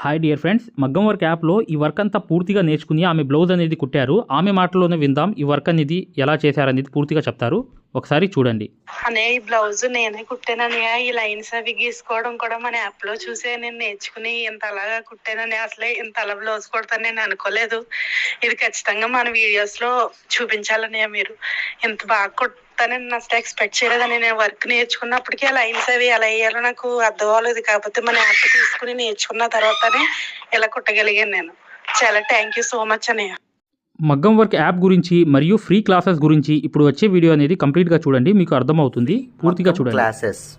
Hi dear friends మగ్గం work యాప్లో ఈ వర్క్ అంతా పూర్తిగా నేర్చుకుని ఆమె బ్లౌజ్ అనేది కుట్టారు. ఆమె మాటలోనే విందాం. ఈ వర్క్ అనేది ఎలా చేశారనేది పూర్తిగా చెప్తారు. ఒకసారి చూడండి. అనే ఈ బ్లౌజ్ నేనే కుట్టానని ఈ లైన్స్ అవి గీసుకోవడం కూడా మన యాప్లో చూసే నేను నేర్చుకుని ఇంత అలాగా కుట్టానని అసలే ఇంత అలా బ్లౌజ్ కుడతాను నేను అనుకోలేదు. ఇది ఖచ్చితంగా మన వీడియోస్లో చూపించాలని మీరు. ఇంత బాగా కుడతానని నేను అసలు ఎక్స్పెక్ట్ చేయలేదని నేను వర్క్ నేర్చుకున్నప్పటికీ ఆ లైన్స్ అవి ఎలా వేయాలో నాకు అర్థం అవ్వలేదు. కాకపోతే మన యాప్ తీసుకుని నేర్చుకున్న తర్వాతనే ఇలా కుట్టగలిగాను నేను. చాలా థ్యాంక్ యూ సో మచ్ అన్నయ్య. మగ్గం వర్క్ యాప్ గురించి మరియు ఫ్రీ క్లాసెస్ గురించి ఇప్పుడు వచ్చే వీడియో అనేది కంప్లీట్గా చూడండి మీకు అర్థమవుతుంది. పూర్తిగా చూడండి. క్లాసెస్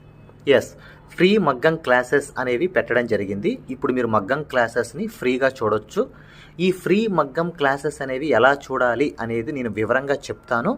ఎస్ ఫ్రీ మగ్గం క్లాసెస్ అనేవి పెట్టడం జరిగింది. ఇప్పుడు మీరు మగ్గం క్లాసెస్ని ఫ్రీగా చూడొచ్చు. ఈ ఫ్రీ మగ్గం క్లాసెస్ అనేవి ఎలా చూడాలి అనేది నేను వివరంగా చెప్తాను.